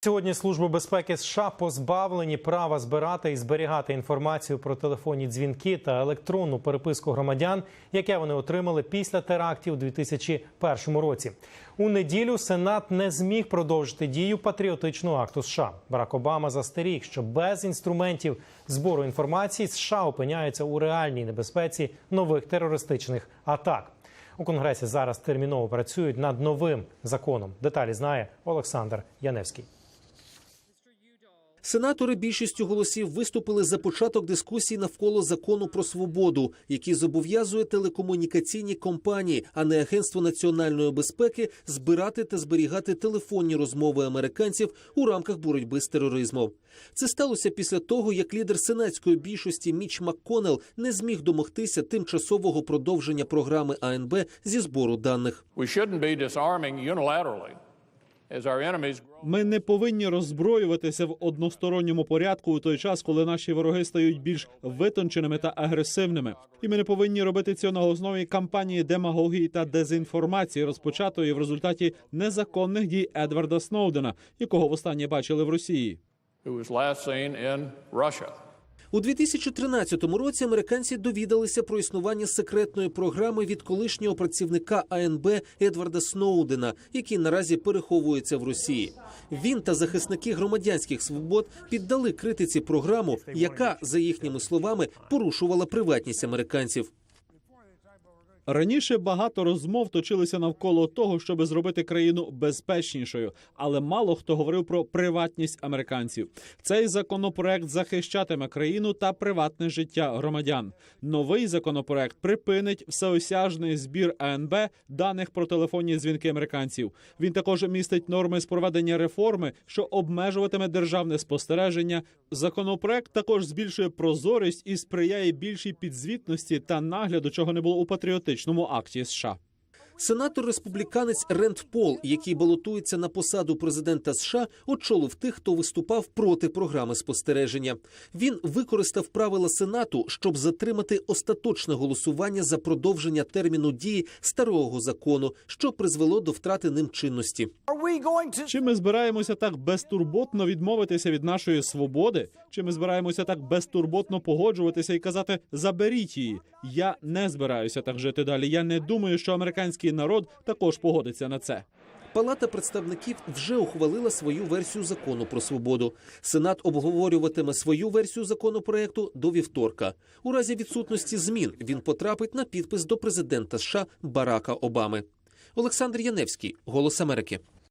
Сьогодні Служба безпеки США позбавлені права збирати і зберігати інформацію про телефонні дзвінки та електронну переписку громадян, яке вони отримали після терактів у 2001 році. У неділю Сенат не зміг продовжити дію патріотичного акту США. Барак Обама застеріг, що без інструментів збору інформації США опиняються у реальній небезпеці нових терористичних атак. У конгресі зараз терміново працюють над новим законом. Деталі знає Олександр Яневський. Сенатори більшістю голосів виступили за початок дискусії навколо закону про свободу, який зобов'язує телекомунікаційні компанії, а не агентство національної безпеки, збирати та зберігати телефонні розмови американців у рамках боротьби з тероризмом. Це сталося після того, як лідер сенатської більшості Міч МакКоннелл не зміг домогтися тимчасового продовження програми АНБ зі збору даних. We Ми не повинні роззброюватися в односторонньому порядку у той час, коли наші вороги стають більш витонченими та агресивними. І ми не повинні робити цього на основі кампанії демагогії та дезінформації, розпочатої в результаті незаконних дій Едварда Сноудена, якого востаннє бачили в Росії. У 2013 році американці довідалися про існування секретної програми від колишнього працівника АНБ Едварда Сноудена, який наразі переховується в Росії. Він та захисники громадянських свобод піддали критиці програму, яка, за їхніми словами, порушувала приватність американців. Раніше багато розмов точилися навколо того, щоб зробити країну безпечнішою, але мало хто говорив про приватність американців. Цей законопроект захищатиме країну та приватне життя громадян. Новий законопроект припинить всеосяжний збір АНБ даних про телефонні дзвінки американців. Він також містить норми з проведення реформи, що обмежуватиме державне спостереження. Законопроект також збільшує прозорість і сприяє більшій підзвітності та нагляду, чого не було у патріотичному акті США. Сенатор республіканець Ренд Пол, який балотується на посаду президента США, очолив тих, хто виступав проти програми спостереження. Він використав правила Сенату, щоб затримати остаточне голосування за продовження терміну дії старого закону, що призвело до втрати ним чинності. Чи ми збираємося так безтурботно відмовитися від нашої свободи? Чи ми збираємося так безтурботно погоджуватися і казати заберіть її? Я не збираюся так жити далі. Я не думаю, що американський народ також погодиться на це. Палата представників вже ухвалила свою версію закону про свободу. Сенат обговорюватиме свою версію законопроекту до вівторка. У разі відсутності змін він потрапить на підпис до президента США Барака Обами. Олександр Яневський, Голос Америки.